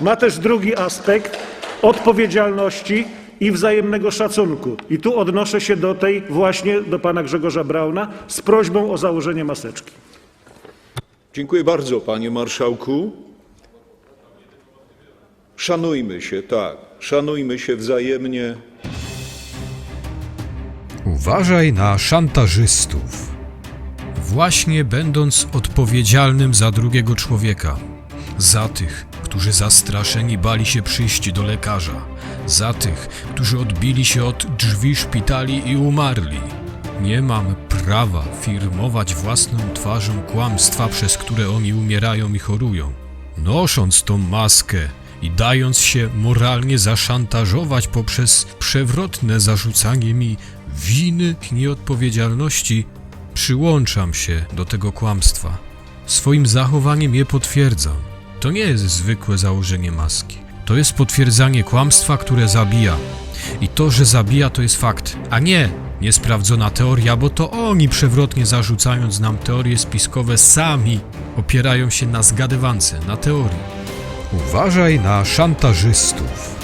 ma też drugi aspekt odpowiedzialności i wzajemnego szacunku. I tu odnoszę się do tej właśnie, do pana Grzegorza Brauna z prośbą o założenie maseczki. Dziękuję bardzo, panie marszałku. Szanujmy się, tak. Szanujmy się wzajemnie. Uważaj na szantażystów. Właśnie będąc odpowiedzialnym za drugiego człowieka, za tych, którzy zastraszeni bali się przyjść do lekarza, za tych, którzy odbili się od drzwi szpitali i umarli. Nie mam prawa firmować własną twarzą kłamstwa, przez które oni umierają i chorują. Nosząc tą maskę i dając się moralnie zaszantażować poprzez przewrotne zarzucanie mi winy i nieodpowiedzialności, przyłączam się do tego kłamstwa. Swoim zachowaniem je potwierdzam. To nie jest zwykłe założenie maski. To jest potwierdzanie kłamstwa, które zabija. I to, że zabija, to jest fakt, a nie niesprawdzona teoria, bo to oni przewrotnie zarzucając nam teorie spiskowe sami opierają się na zgadywance, na teorii. Uważaj na szantażystów.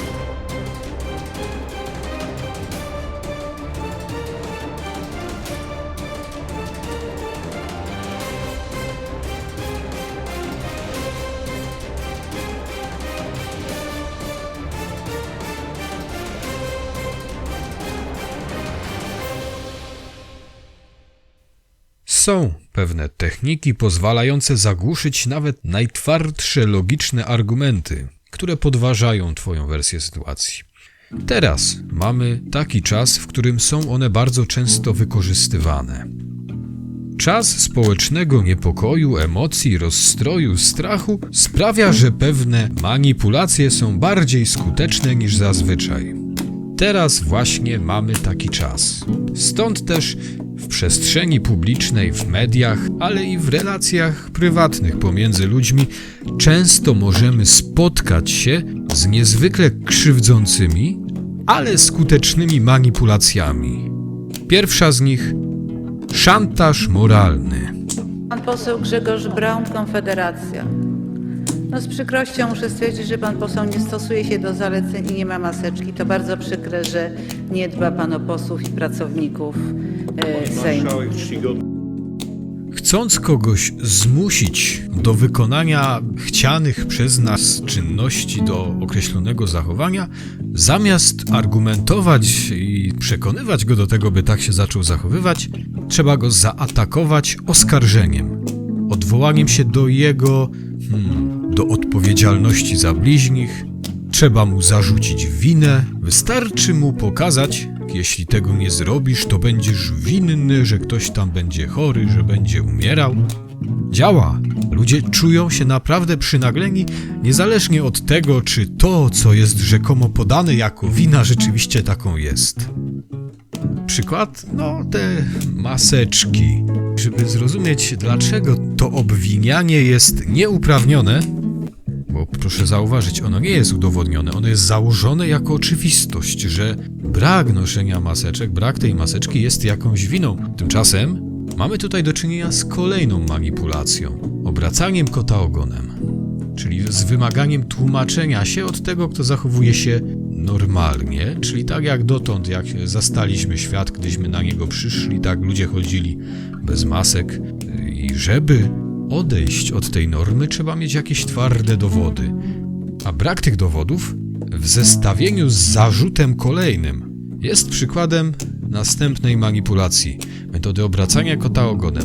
Są pewne techniki pozwalające zagłuszyć nawet najtwardsze logiczne argumenty, które podważają Twoją wersję sytuacji. Teraz mamy taki czas, w którym są one bardzo często wykorzystywane. Czas społecznego niepokoju, emocji, rozstroju, strachu sprawia, że pewne manipulacje są bardziej skuteczne niż zazwyczaj. Teraz właśnie mamy taki czas. Stąd też w przestrzeni publicznej, w mediach, ale i w relacjach prywatnych pomiędzy ludźmi często możemy spotkać się z niezwykle krzywdzącymi, ale skutecznymi manipulacjami. Pierwsza z nich szantaż moralny. Pan poseł Grzegorz Braun, Konfederacja. No z przykrością muszę stwierdzić, że pan poseł nie stosuje się do zaleceń i nie ma maseczki. To bardzo przykre, że nie dba pan o posłów i pracowników Sejmu. Marszałek czcigodny. Chcąc kogoś zmusić do wykonania chcianych przez nas czynności, do określonego zachowania, zamiast argumentować i przekonywać go do tego, by tak się zaczął zachowywać, trzeba go zaatakować oskarżeniem, odwołaniem się do jego, hmm, do odpowiedzialności za bliźnich. Trzeba mu zarzucić winę, wystarczy mu pokazać, jeśli tego nie zrobisz, to będziesz winny, że ktoś tam będzie chory, że będzie umierał. Działa. Ludzie czują się naprawdę przynagleni, niezależnie od tego, czy to, co jest rzekomo podane jako wina, rzeczywiście taką jest. Przykład? No, te maseczki. Żeby zrozumieć, dlaczego to obwinianie jest nieuprawnione, proszę zauważyć, ono nie jest udowodnione, ono jest założone jako oczywistość, że brak noszenia maseczek, brak tej maseczki jest jakąś winą. Tymczasem mamy tutaj do czynienia z kolejną manipulacją. Obracaniem kota ogonem, czyli z wymaganiem tłumaczenia się od tego, kto zachowuje się normalnie, czyli tak jak dotąd, jak zastaliśmy świat, gdyśmy na niego przyszli, tak ludzie chodzili bez masek. I żeby odejść od tej normy, trzeba mieć jakieś twarde dowody. A brak tych dowodów w zestawieniu z zarzutem kolejnym jest przykładem następnej manipulacji metody obracania kota ogonem,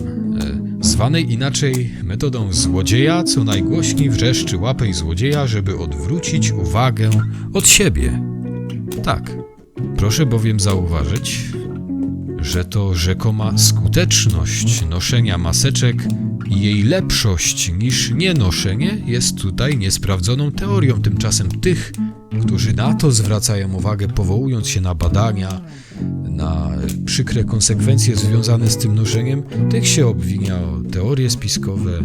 e, zwanej inaczej metodą złodzieja, co najgłośniej wrzeszczy łapej złodzieja, żeby odwrócić uwagę od siebie. Tak, proszę bowiem zauważyć, że to rzekoma skuteczność noszenia maseczek i jej lepszość niż nienoszenie jest tutaj niesprawdzoną teorią. Tymczasem tych, którzy na to zwracają uwagę, powołując się na badania, na przykre konsekwencje związane z tym noszeniem, tych się obwinia o teorie spiskowe.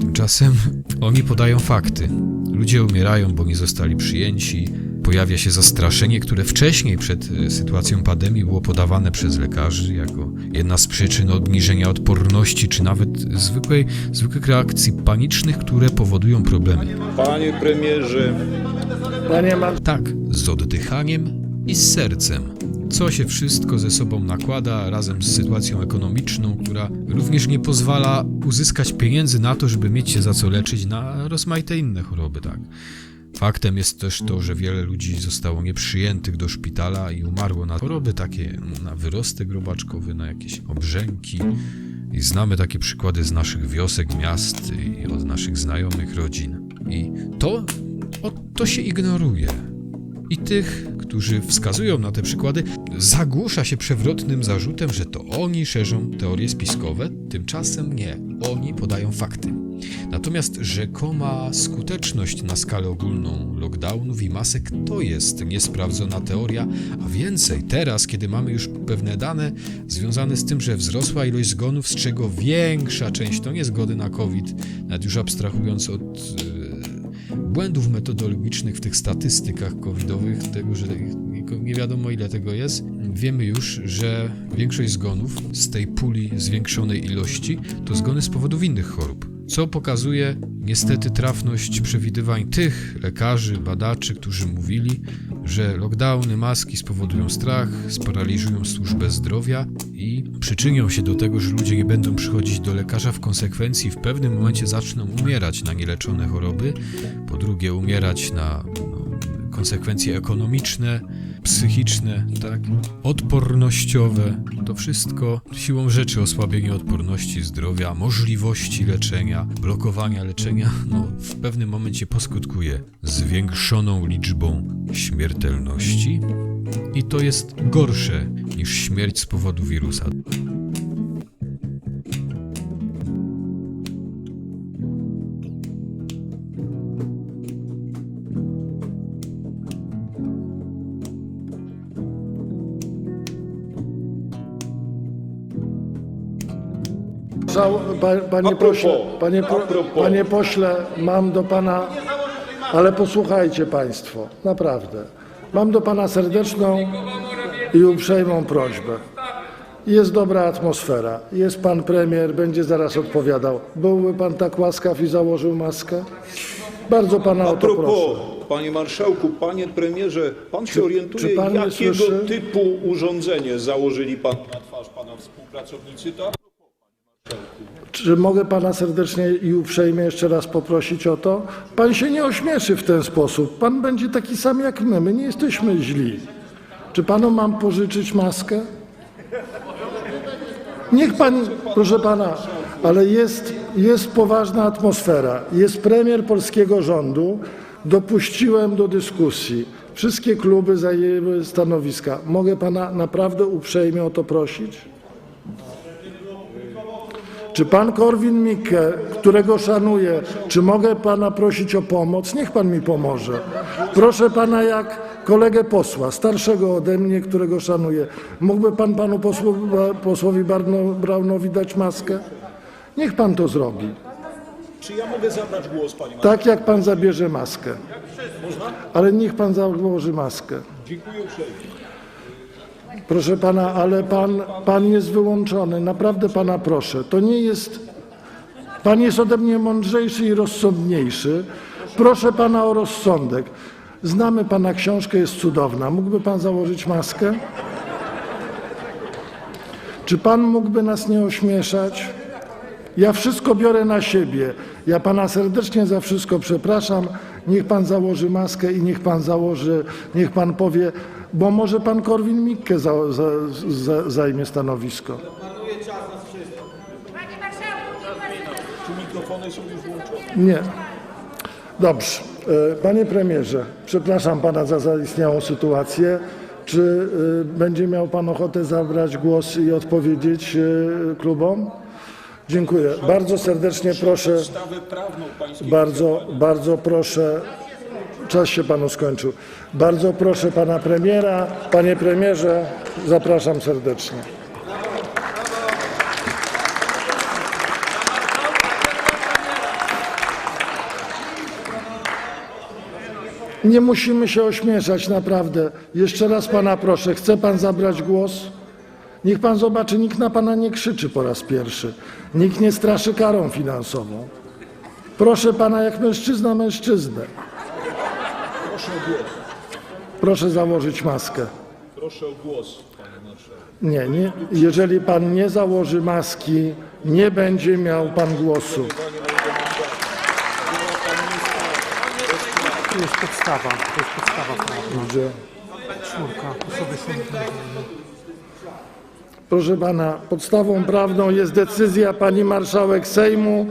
Tymczasem oni podają fakty. Ludzie umierają, bo nie zostali przyjęci, pojawia się zastraszenie, które wcześniej, przed e, sytuacją pandemii, było podawane przez lekarzy jako jedna z przyczyn obniżenia odporności, czy nawet zwykłej, zwykłych reakcji panicznych, które powodują problemy. Panie premierze, Panie Mar- Tak, z oddychaniem i z sercem. Co się wszystko ze sobą nakłada razem z sytuacją ekonomiczną, która również nie pozwala uzyskać pieniędzy na to, żeby mieć się za co leczyć na rozmaite inne choroby, tak. Faktem jest też to, że wiele ludzi zostało nieprzyjętych do szpitala i umarło na choroby takie, na wyrostek robaczkowy, na jakieś obrzęki. I znamy takie przykłady z naszych wiosek, miast i od naszych znajomych, rodzin. I to, o, to się ignoruje. I tych, którzy wskazują na te przykłady, zagłusza się przewrotnym zarzutem, że to oni szerzą teorie spiskowe, tymczasem nie, oni podają fakty. Natomiast rzekoma skuteczność na skalę ogólną lockdownów i masek to jest niesprawdzona teoria, a więcej teraz, kiedy mamy już pewne dane związane z tym, że wzrosła ilość zgonów, z czego większa część to nie zgody na COVID, nawet już abstrahując od e, błędów metodologicznych w tych statystykach covidowych, tego, że nie- wiadomo ile tego jest, wiemy już, że większość zgonów z tej puli zwiększonej ilości to zgony z powodów innych chorób. Co pokazuje niestety trafność przewidywań tych lekarzy, badaczy, którzy mówili, że lockdowny, maski spowodują strach, sparaliżują służbę zdrowia i przyczynią się do tego, że ludzie nie będą przychodzić do lekarza, w konsekwencji w pewnym momencie zaczną umierać na nieleczone choroby, po drugie umierać na no, konsekwencje ekonomiczne, psychiczne, tak, odpornościowe. To wszystko siłą rzeczy osłabienie odporności zdrowia, możliwości leczenia, blokowania leczenia, no w pewnym momencie poskutkuje zwiększoną liczbą śmiertelności. I to jest gorsze niż śmierć z powodu wirusa. Panie pośle, panie, panie pośle, mam do pana, ale posłuchajcie państwo, naprawdę. Mam do pana serdeczną i uprzejmą prośbę. Jest dobra atmosfera, jest pan premier, będzie zaraz odpowiadał. Byłby pan tak łaskaw i założył maskę? Bardzo pana o to proszę. panie marszałku, panie premierze, pan się orientuje, czy pan mnie jakiego typu urządzenie założyli pan na twarz pana współpracownicy? To Czy mogę pana serdecznie i uprzejmie jeszcze raz poprosić o to? Pan się nie ośmieszy w ten sposób. Pan będzie taki sam jak my. My nie jesteśmy źli. Czy panu mam pożyczyć maskę? Niech pan, proszę pana, ale jest, jest poważna atmosfera. Jest premier polskiego rządu. Dopuściłem do dyskusji. Wszystkie kluby zajęły stanowiska. Mogę pana naprawdę uprzejmie o to prosić? Czy pan Korwin Mikke, którego szanuję, czy mogę pana prosić o pomoc? Niech pan mi pomoże. Proszę pana jak kolegę posła, starszego ode mnie, którego szanuję. Mógłby pan panu posłu, posłowi Barno- Braunowi dać maskę? Niech pan to zrobi. czy ja mogę zabrać głos, marszałku? Tak jak pan zabierze maskę. Ale niech pan założy maskę. Dziękuję uprzejmie. Proszę pana, ale pan, pan jest wyłączony. Naprawdę pana proszę. To nie jest. Pan jest ode mnie mądrzejszy i rozsądniejszy. Proszę pana o rozsądek. Znamy pana książkę, jest cudowna. Mógłby pan założyć maskę? Czy pan mógłby nas nie ośmieszać? Ja wszystko biorę na siebie. Ja pana serdecznie za wszystko przepraszam. Niech pan założy maskę i niech pan założy, niech pan powie, bo może pan Korwin Mikke za, za, za, zajmie stanowisko. Czy mikrofony są już włączone? Nie. Dobrze. E, Panie premierze, przepraszam pana za zaistniałą sytuację. Czy y, będzie miał pan ochotę zabrać głos i odpowiedzieć y, klubom? Dziękuję. Bardzo serdecznie proszę. Bardzo, bardzo proszę. Czas się panu skończył. Bardzo proszę pana premiera. Panie premierze, zapraszam serdecznie. Nie musimy się ośmieszać, naprawdę. Jeszcze raz pana proszę, chce pan zabrać głos? Niech pan zobaczy, nikt na pana nie krzyczy po raz pierwszy. Nikt nie straszy karą finansową. Proszę pana, jak mężczyzna mężczyznę. Proszę założyć maskę. Proszę o głos, panie. Nie, nie, jeżeli pan nie założy maski, nie będzie miał pan głosu. To jest podstawa, to jest podstawa prawna. Gdzie? Czwórka, osoby Proszę pana, podstawą prawną jest decyzja pani marszałek Sejmu,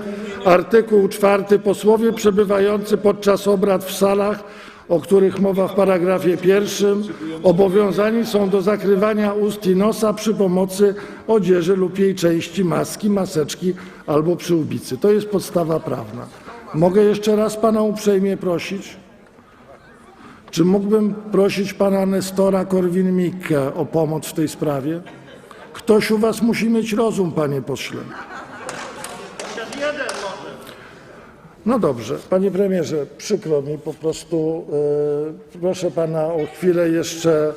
artykuł 4. Posłowie przebywający podczas obrad w salach, o których mowa w paragrafie pierwszym, obowiązani są do zakrywania ust i nosa przy pomocy odzieży lub jej części maski, maseczki albo przyłbicy. To jest podstawa prawna. Mogę jeszcze raz pana uprzejmie prosić? Czy mógłbym prosić pana Nestora Korwin-Mikke o pomoc w tej sprawie? Ktoś u was musi mieć rozum, panie pośle. No dobrze, panie premierze, przykro mi po prostu. e, proszę pana o chwilę jeszcze.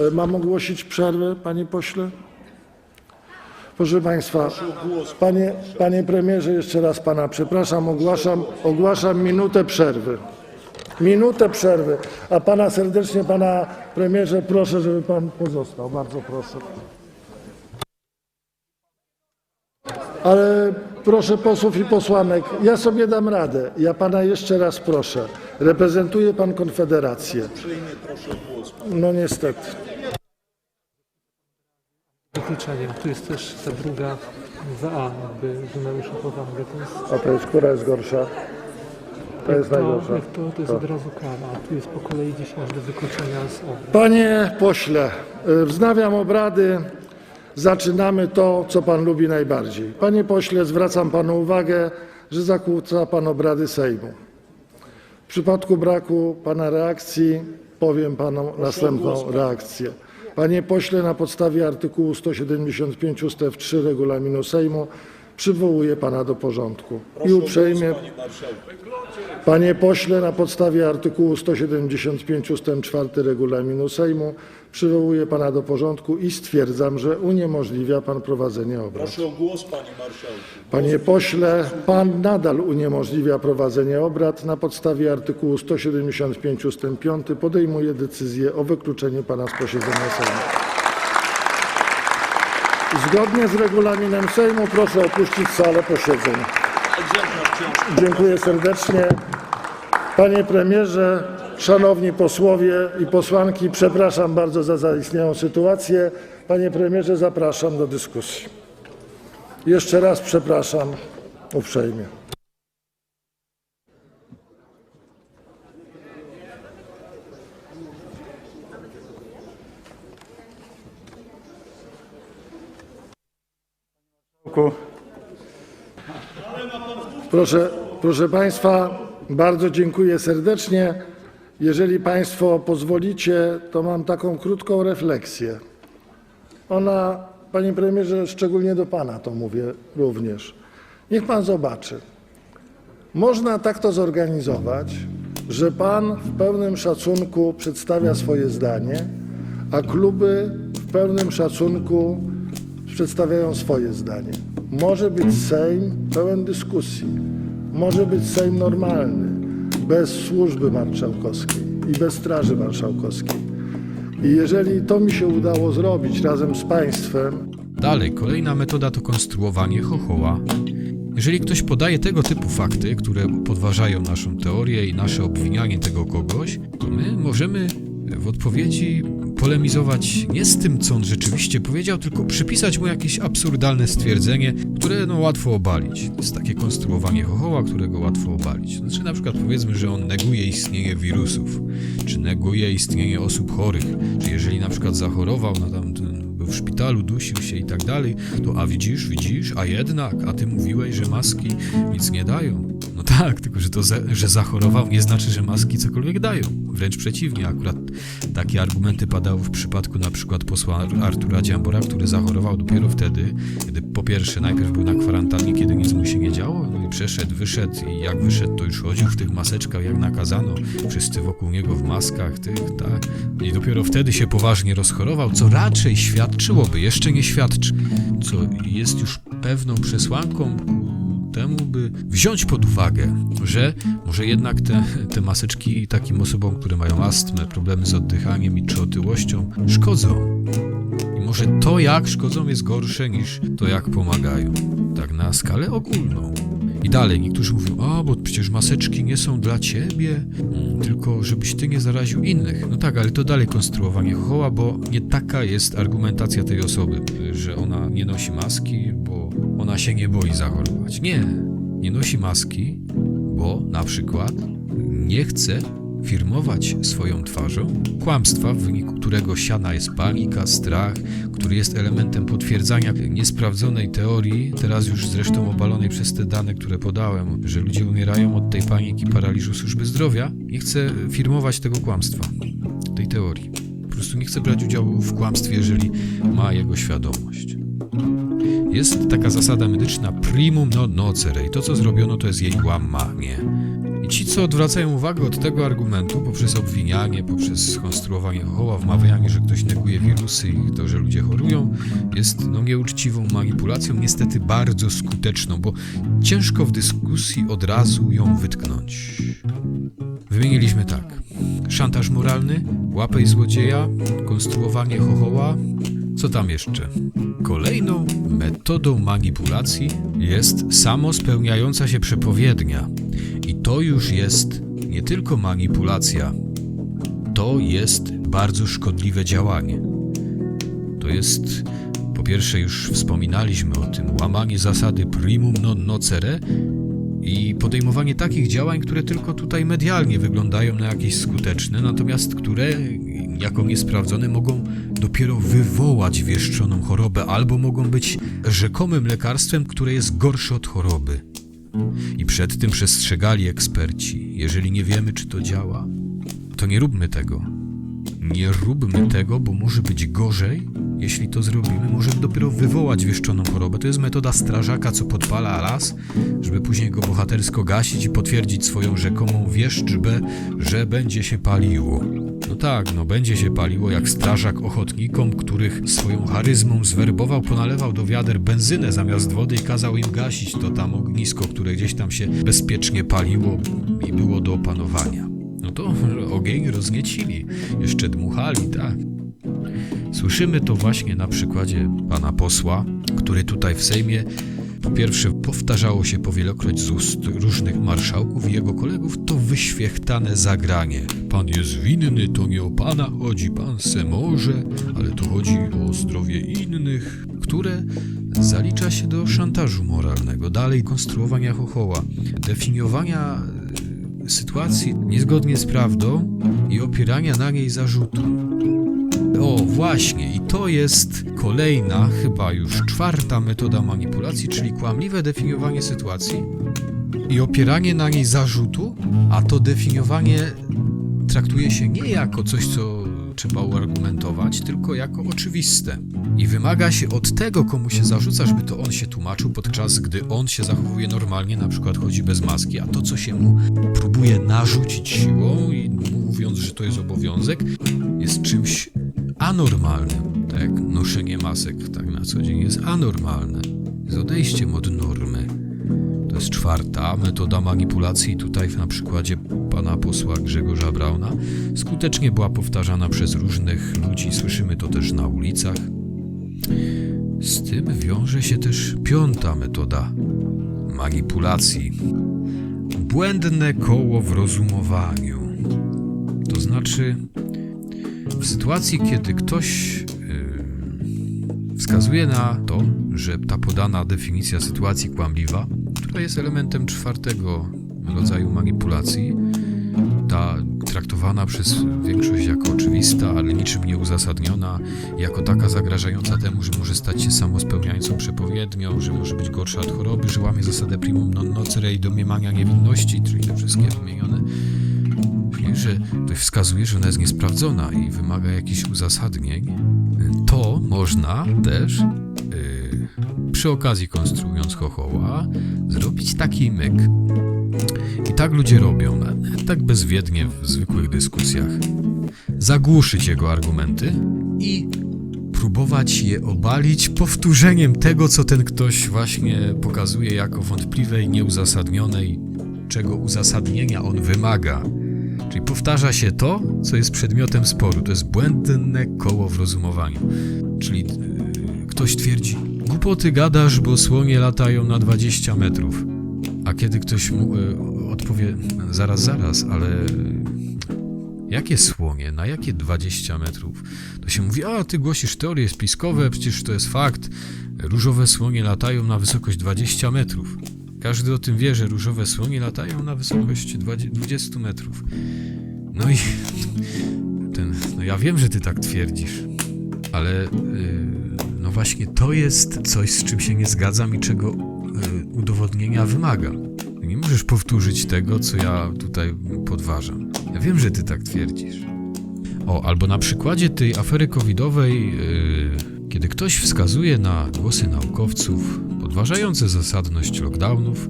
E, mam ogłosić przerwę, panie pośle? Proszę państwa, panie, panie premierze, jeszcze raz pana przepraszam, ogłaszam, ogłaszam minutę przerwy. Minutę przerwy. A pana serdecznie, pana premierze, proszę, żeby pan pozostał. Bardzo proszę. Ale proszę posłów i posłanek, ja sobie dam radę. Ja pana jeszcze raz proszę. Reprezentuje pan Konfederację. No niestety. wykluczenie. Tu jest też ta druga za A, jakby Dunajusza Powangę. To jest, A to jest, która jest gorsza? To jest to, najgorsza. to, to jest od razu kara, a tu jest po kolei gdzieś aż do wykluczenia z obrad. Panie pośle, y, wznawiam obrady. Zaczynamy to, co pan lubi najbardziej. Panie pośle, zwracam panu uwagę, że zakłóca pan obrady Sejmu. W przypadku braku pana reakcji powiem panu następną reakcję. Panie pośle, na podstawie artykułu 175 ust. 3 regulaminu Sejmu przywołuję pana do porządku. I uprzejmie Panie pośle, na podstawie artykułu 175 ust. 4 regulaminu Sejmu przywołuję pana do porządku i stwierdzam, że uniemożliwia pan prowadzenie obrad. Proszę o głos, panie marszałku. Panie pośle, pan nadal uniemożliwia prowadzenie obrad. Na podstawie artykułu 175 ust. 5 podejmuję decyzję o wykluczeniu pana z posiedzenia Sejmu. Zgodnie z regulaminem Sejmu proszę opuścić salę posiedzeń. Dziękuję serdecznie. Panie premierze, szanowni posłowie i posłanki, przepraszam bardzo za zaistniałą sytuację. Panie premierze, zapraszam do dyskusji. Jeszcze raz przepraszam uprzejmie. Proszę, proszę Państwa, bardzo dziękuję serdecznie. Jeżeli Państwo pozwolicie, to mam taką krótką refleksję. Ona, Panie Premierze, szczególnie do Pana to mówię również. Niech Pan zobaczy. Można tak to zorganizować, że Pan w pełnym szacunku przedstawia swoje zdanie, a kluby w pełnym szacunku przedstawiają swoje zdanie. Może być Sejm pełen dyskusji, może być Sejm normalny, bez służby marszałkowskiej i bez Straży Marszałkowskiej. I jeżeli to mi się udało zrobić razem z Państwem, Dalej, kolejna metoda to konstruowanie chochoła. Jeżeli ktoś podaje tego typu fakty, które podważają naszą teorię i nasze obwinianie tego kogoś, to my możemy w odpowiedzi polemizować nie z tym, co on rzeczywiście powiedział, tylko przypisać mu jakieś absurdalne stwierdzenie, które no łatwo obalić. To jest takie konstruowanie chochoła, którego łatwo obalić. Znaczy na przykład powiedzmy, że on neguje istnienie wirusów, czy neguje istnienie osób chorych, czy jeżeli na przykład zachorował na był w szpitalu, dusił się i tak dalej, to a widzisz, widzisz, a jednak, a ty mówiłeś, że maski nic nie dają. No tak, tylko że to, że zachorował nie znaczy, że maski cokolwiek dają. Wręcz przeciwnie, akurat takie argumenty padały w przypadku na przykład posła Ar- Artura Dziambora, który zachorował dopiero wtedy, kiedy po pierwsze najpierw był na kwarantannie, kiedy nic mu się nie działo, no i przeszedł, wyszedł i jak wyszedł, to już chodził w tych maseczkach, jak nakazano. Wszyscy wokół niego w maskach, tych, tak. I dopiero wtedy się poważnie rozchorował, co raczej świadczyłoby, jeszcze nie świadczy, co jest już pewną przesłanką temu, by wziąć pod uwagę, że może jednak te, te maseczki takim osobom, które mają astmę, problemy z oddychaniem i czy otyłością, szkodzą. I może to, jak szkodzą, jest gorsze niż to, jak pomagają. Tak na skalę ogólną. I dalej, niektórzy mówią, a bo przecież maseczki nie są dla ciebie, mm, tylko żebyś ty nie zaraził innych. No tak, ale to dalej konstruowanie chochoła, bo nie taka jest argumentacja tej osoby, że ona nie nosi maski, bo ona się nie boi zachorować. Nie, nie nosi maski, bo na przykład nie chce firmować swoją twarzą kłamstwa, w wyniku którego siana jest panika, strach, który jest elementem potwierdzania niesprawdzonej teorii, teraz już zresztą obalonej przez te dane, które podałem, że ludzie umierają od tej paniki, paraliżu służby zdrowia. Nie chce firmować tego kłamstwa, tej teorii. Po prostu nie chce brać udziału w kłamstwie, jeżeli ma jego świadomość. Jest taka zasada medyczna primum non nocere i to, co zrobiono, to jest jej łamanie. I ci, co odwracają uwagę od tego argumentu poprzez obwinianie, poprzez skonstruowanie choła, wmawianie, że ktoś neguje wirusy i to, że ludzie chorują, jest no, nieuczciwą manipulacją, niestety bardzo skuteczną, bo ciężko w dyskusji od razu ją wytknąć. Wymieniliśmy tak. Szantaż moralny, łapej złodzieja, konstruowanie chochoła. Co tam jeszcze? Kolejną metodą manipulacji jest samospełniająca się przepowiednia. I to już jest nie tylko manipulacja, to jest bardzo szkodliwe działanie. To jest, po pierwsze, już wspominaliśmy o tym, łamanie zasady primum non nocere i podejmowanie takich działań, które tylko tutaj medialnie wyglądają na jakieś skuteczne, natomiast które, jako niesprawdzone, mogą dopiero wywołać wieszczoną chorobę albo mogą być rzekomym lekarstwem, które jest gorsze od choroby. I przed tym przestrzegali eksperci. Jeżeli nie wiemy, czy to działa, to nie róbmy tego. Nie róbmy tego, bo może być gorzej. Jeśli to zrobimy, możemy dopiero wywołać wieszczoną chorobę. To jest metoda strażaka, co podpala las, żeby później go bohatersko gasić i potwierdzić swoją rzekomą wieszczbę, że będzie się paliło. No tak, no będzie się paliło jak strażak ochotnikom, których swoją charyzmą zwerbował, ponalewał do wiader benzynę zamiast wody i kazał im gasić to tam ognisko, które gdzieś tam się bezpiecznie paliło i było do opanowania. No to ogień rozniecili, jeszcze dmuchali, tak. Słyszymy to właśnie na przykładzie pana posła, który tutaj w Sejmie po pierwsze powtarzało się powielokroć z ust różnych marszałków i jego kolegów to wyświechtane zagranie. Pan jest winny, to nie o pana chodzi, pan se może, ale to chodzi o zdrowie innych, które zalicza się do szantażu moralnego, dalej konstruowania chochoła, definiowania e, sytuacji niezgodnie z prawdą i opierania na niej zarzutu. O, właśnie, i to jest kolejna, chyba już czwarta metoda manipulacji, czyli kłamliwe definiowanie sytuacji i opieranie na niej zarzutu, a to definiowanie traktuje się nie jako coś, co trzeba uargumentować, tylko jako oczywiste. I wymaga się od tego, komu się zarzuca, żeby to on się tłumaczył, podczas gdy on się zachowuje normalnie, na przykład chodzi bez maski, a to, co się mu próbuje narzucić siłą i mówiąc, że to jest obowiązek, jest czymś anormalnym. Tak noszenie masek tak na co dzień jest anormalne. Z odejściem od normy. To jest czwarta metoda manipulacji. Tutaj na przykładzie pana posła Grzegorza Brauna skutecznie była powtarzana przez różnych ludzi. Słyszymy to też na ulicach. Z tym wiąże się też piąta metoda manipulacji. Błędne koło w rozumowaniu. To znaczy, w sytuacji, kiedy ktoś yy, wskazuje na to, że ta podana definicja sytuacji kłamliwa, która jest elementem czwartego rodzaju manipulacji, ta traktowana przez większość jako oczywista, ale niczym nieuzasadniona, jako taka zagrażająca temu, że może stać się samospełniającą przepowiednią, że może być gorsza od choroby, że łamie zasadę primum non nocere i domniemania niewinności, czyli te wszystkie wymienione, że ktoś wskazuje, że ona jest niesprawdzona i wymaga jakichś uzasadnień, to można też yy, przy okazji konstruując chochoła zrobić taki myk. I tak ludzie robią, tak bezwiednie w zwykłych dyskusjach. Zagłuszyć jego argumenty i próbować je obalić powtórzeniem tego, co ten ktoś właśnie pokazuje jako wątpliwe i nieuzasadnione i czego uzasadnienia on wymaga. Czyli powtarza się to, co jest przedmiotem sporu. To jest błędne koło w rozumowaniu. Czyli yy, ktoś twierdzi, głupoty gadasz, bo słonie latają na 20 metrów. A kiedy ktoś mu y, odpowie, zaraz, zaraz, ale jakie słonie, na jakie 20 metrów? To się mówi, a ty głosisz teorie spiskowe, przecież to jest fakt. Różowe słonie latają na wysokość 20 metrów. Każdy o tym wie, że różowe słonie latają na wysokość 20 20 metrów. No i ten, no ja wiem, że ty tak twierdzisz, ale yy, no właśnie to jest coś, z czym się nie zgadzam i czego y, udowodnienia wymaga. Nie możesz powtórzyć tego, co ja tutaj podważam. Ja wiem, że ty tak twierdzisz. O, albo na przykładzie tej afery covidowej, y, kiedy ktoś wskazuje na głosy naukowców podważające zasadność lockdownów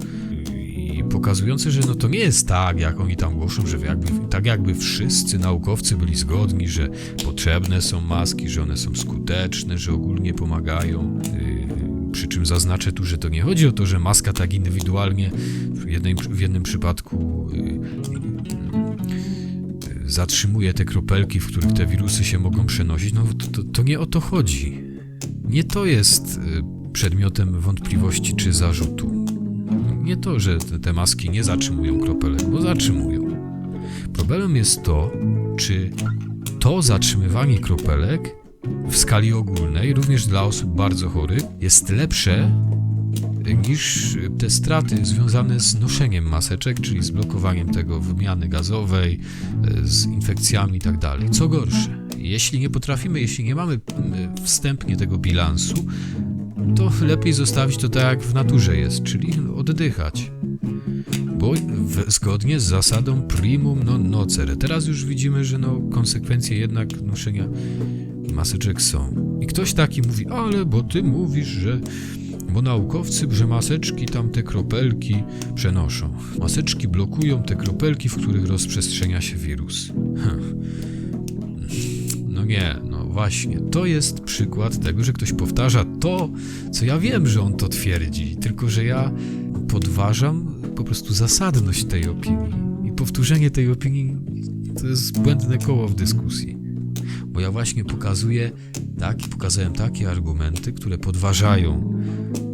i pokazujące, że no to nie jest tak, jak oni tam głoszą, że jakby, tak jakby wszyscy naukowcy byli zgodni, że potrzebne są maski, że one są skuteczne, że ogólnie pomagają. Yy, przy czym zaznaczę tu, że to nie chodzi o to, że maska tak indywidualnie w jednym, w jednym przypadku yy, yy, zatrzymuje te kropelki, w których te wirusy się mogą przenosić. No to, to, nie o to chodzi. Nie to jest przedmiotem wątpliwości czy zarzutu. Nie to, że te, maski nie zatrzymują kropelek, bo zatrzymują. Problemem jest to, czy to zatrzymywanie kropelek w skali ogólnej, również dla osób bardzo chorych, jest lepsze niż te straty związane z noszeniem maseczek, czyli z blokowaniem tego wymiany gazowej, z infekcjami itd. Co gorsze, jeśli nie potrafimy, jeśli nie mamy m, wstępnie tego bilansu, to lepiej zostawić to tak, jak w naturze jest, czyli oddychać. Bo w, zgodnie z zasadą primum non nocere. Teraz już widzimy, że no, konsekwencje jednak noszenia maseczek są. I ktoś taki mówi, ale bo ty mówisz, że bo naukowcy, że maseczki tam te kropelki przenoszą. Maseczki blokują te kropelki, w których rozprzestrzenia się wirus. Hm. No nie, no właśnie, to jest przykład tego, że ktoś powtarza to, co ja wiem, że on to twierdzi, tylko że ja podważam po prostu zasadność tej opinii. I powtórzenie tej opinii to jest błędne koło w dyskusji. Bo ja właśnie pokazuję tak, pokazałem takie argumenty, które podważają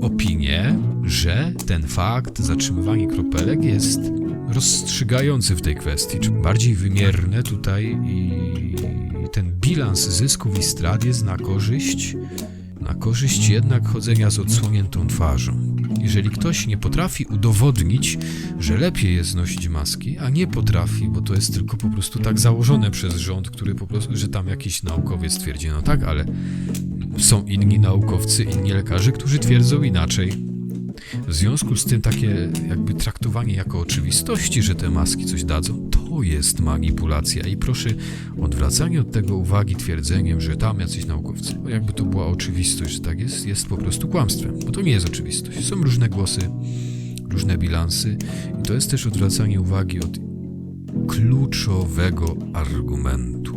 opinię, że ten fakt, zatrzymywanie kropelek jest rozstrzygający w tej kwestii, czy bardziej wymierne tutaj i bilans zysków i strat jest na korzyść, na korzyść jednak chodzenia z odsłoniętą twarzą. Jeżeli ktoś nie potrafi udowodnić, że lepiej jest nosić maski, a nie potrafi, bo to jest tylko po prostu tak założone przez rząd, który po prostu, że tam jakiś naukowiec twierdzi, no tak, ale są inni naukowcy, inni lekarze, którzy twierdzą inaczej. W związku z tym takie jakby traktowanie jako oczywistości, że te maski coś dadzą, to jest manipulacja i proszę odwracanie od tego uwagi twierdzeniem, że tam jacyś naukowcy, bo jakby to była oczywistość, że tak jest, jest po prostu kłamstwem, bo to nie jest oczywistość. Są różne głosy, różne bilansy i to jest też odwracanie uwagi od kluczowego argumentu.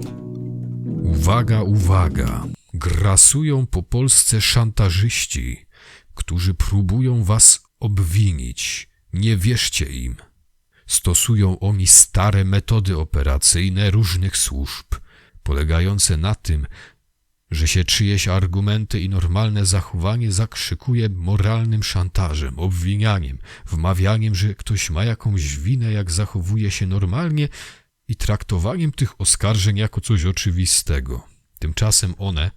Uwaga, uwaga! Grasują po Polsce szantażyści, którzy próbują was obwinić. Nie wierzcie im. Stosują oni stare metody operacyjne różnych służb, polegające na tym, że się czyjeś argumenty i normalne zachowanie zakrzykuje moralnym szantażem, obwinianiem, wmawianiem, że ktoś ma jakąś winę, jak zachowuje się normalnie i traktowaniem tych oskarżeń jako coś oczywistego. Tymczasem one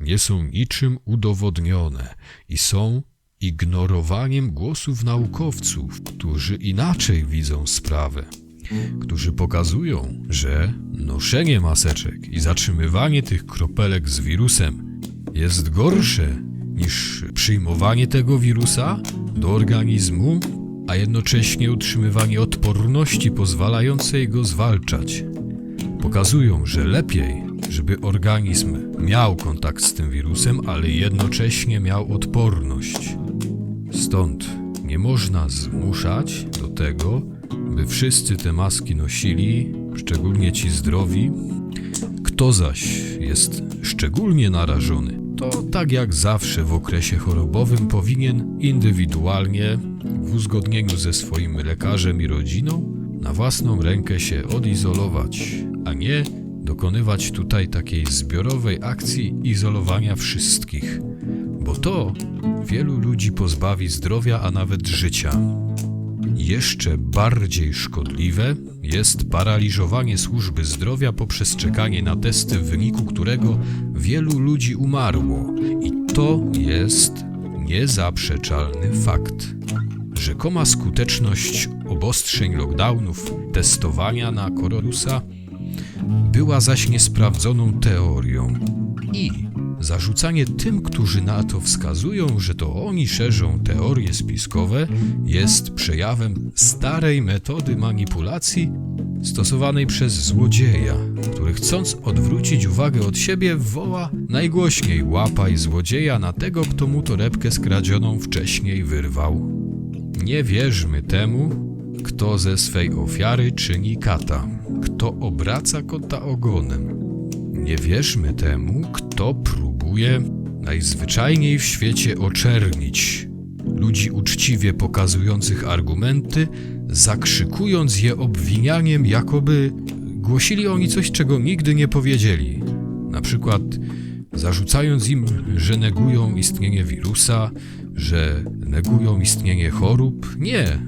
nie są niczym udowodnione i są ignorowaniem głosów naukowców, którzy inaczej widzą sprawę. którzy pokazują, że noszenie maseczek i zatrzymywanie tych kropelek z wirusem jest gorsze niż przyjmowanie tego wirusa do organizmu, a jednocześnie utrzymywanie odporności pozwalającej go zwalczać. Pokazują, że lepiej, żeby organizm miał kontakt z tym wirusem, ale jednocześnie miał odporność. Stąd nie można zmuszać do tego, by wszyscy te maski nosili, szczególnie ci zdrowi. Kto zaś jest szczególnie narażony, to tak jak zawsze w okresie chorobowym powinien indywidualnie, w uzgodnieniu ze swoim lekarzem i rodziną, na własną rękę się odizolować, a nie dokonywać tutaj takiej zbiorowej akcji izolowania wszystkich, bo to wielu ludzi pozbawi zdrowia, a nawet życia. Jeszcze bardziej szkodliwe jest paraliżowanie służby zdrowia poprzez czekanie na testy, w wyniku którego wielu ludzi umarło. I to jest niezaprzeczalny fakt. Rzekoma skuteczność obostrzeń, lockdownów, testowania na koronawirusa była zaś niesprawdzoną teorią. I zarzucanie tym, którzy na to wskazują, że to oni szerzą teorie spiskowe, jest przejawem starej metody manipulacji stosowanej przez złodzieja, który chcąc odwrócić uwagę od siebie, woła najgłośniej łapaj złodzieja na tego, kto mu torebkę skradzioną wcześniej wyrwał. Nie wierzmy temu, kto ze swej ofiary czyni kata, kto obraca kota ogonem. Nie wierzmy temu, kto próbuje najzwyczajniej w świecie oczernić ludzi uczciwie pokazujących argumenty, zakrzykując je obwinianiem, jakoby głosili oni coś, czego nigdy nie powiedzieli. Na przykład zarzucając im, że negują istnienie wirusa, że negują istnienie chorób. Nie,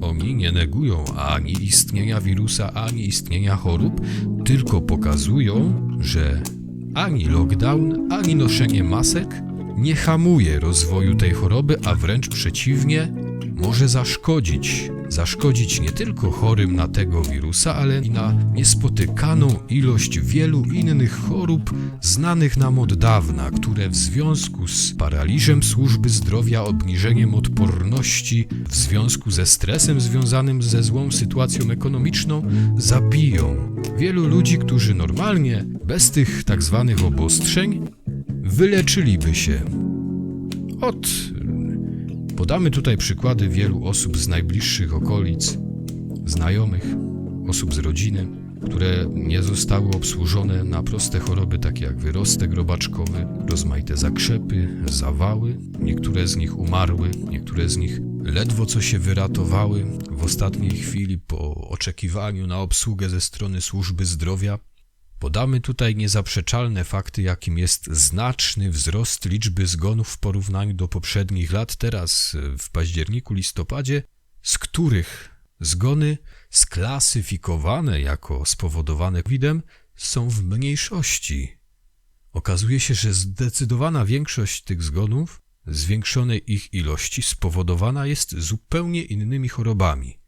oni nie negują ani istnienia wirusa, ani istnienia chorób, tylko pokazują, że ani lockdown, ani noszenie masek nie hamuje rozwoju tej choroby, a wręcz przeciwnie, może zaszkodzić. Zaszkodzić nie tylko chorym na tego wirusa, ale i na niespotykaną ilość wielu innych chorób znanych nam od dawna, które w związku z paraliżem służby zdrowia, obniżeniem odporności, w związku ze stresem związanym ze złą sytuacją ekonomiczną, zabiją wielu ludzi, którzy normalnie, bez tych tak zwanych obostrzeń, wyleczyliby się od Podamy tutaj przykłady wielu osób z najbliższych okolic, znajomych, osób z rodziny, które nie zostały obsłużone na proste choroby takie jak wyrostek robaczkowy, rozmaite zakrzepy, zawały. Niektóre z nich umarły, niektóre z nich ledwo co się wyratowały w ostatniej chwili po oczekiwaniu na obsługę ze strony służby zdrowia. Podamy tutaj niezaprzeczalne fakty, jakim jest znaczny wzrost liczby zgonów w porównaniu do poprzednich lat, teraz e, w październiku, listopadzie, z których zgony sklasyfikowane jako spowodowane COVID-em są w mniejszości. Okazuje się, że zdecydowana większość tych zgonów, zwiększonej ich ilości, spowodowana jest zupełnie innymi chorobami.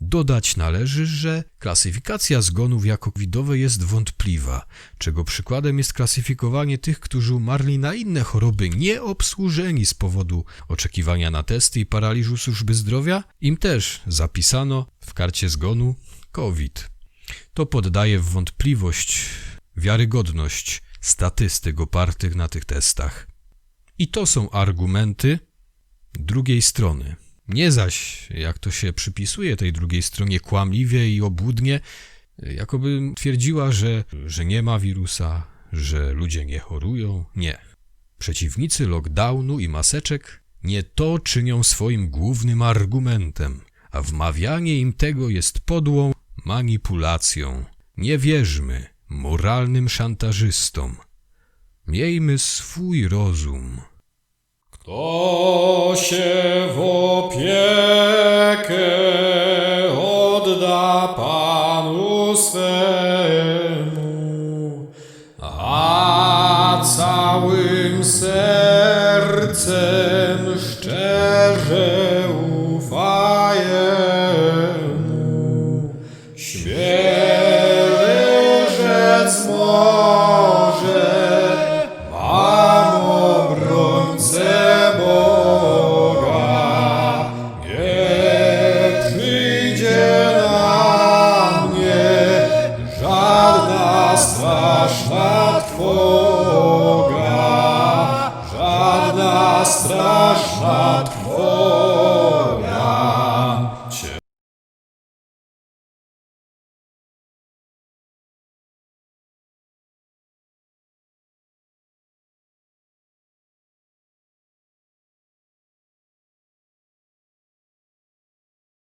Dodać należy, że klasyfikacja zgonów jako covidowe jest wątpliwa, czego przykładem jest klasyfikowanie tych, którzy umarli na inne choroby nieobsłużeni z powodu oczekiwania na testy i paraliżu służby zdrowia. Im też zapisano w karcie zgonu COVID. To poddaje w wątpliwość wiarygodność statystyk opartych na tych testach. I to są argumenty drugiej strony. Nie zaś, jak to się przypisuje tej drugiej stronie kłamliwie i obłudnie, jakoby twierdziła, że, że nie ma wirusa, że ludzie nie chorują. Nie. Przeciwnicy lockdownu i maseczek nie to czynią swoim głównym argumentem, a wmawianie im tego jest podłą manipulacją. Nie wierzmy moralnym szantażystom. Miejmy swój rozum. Kto się w opiekę odda Panu swemu,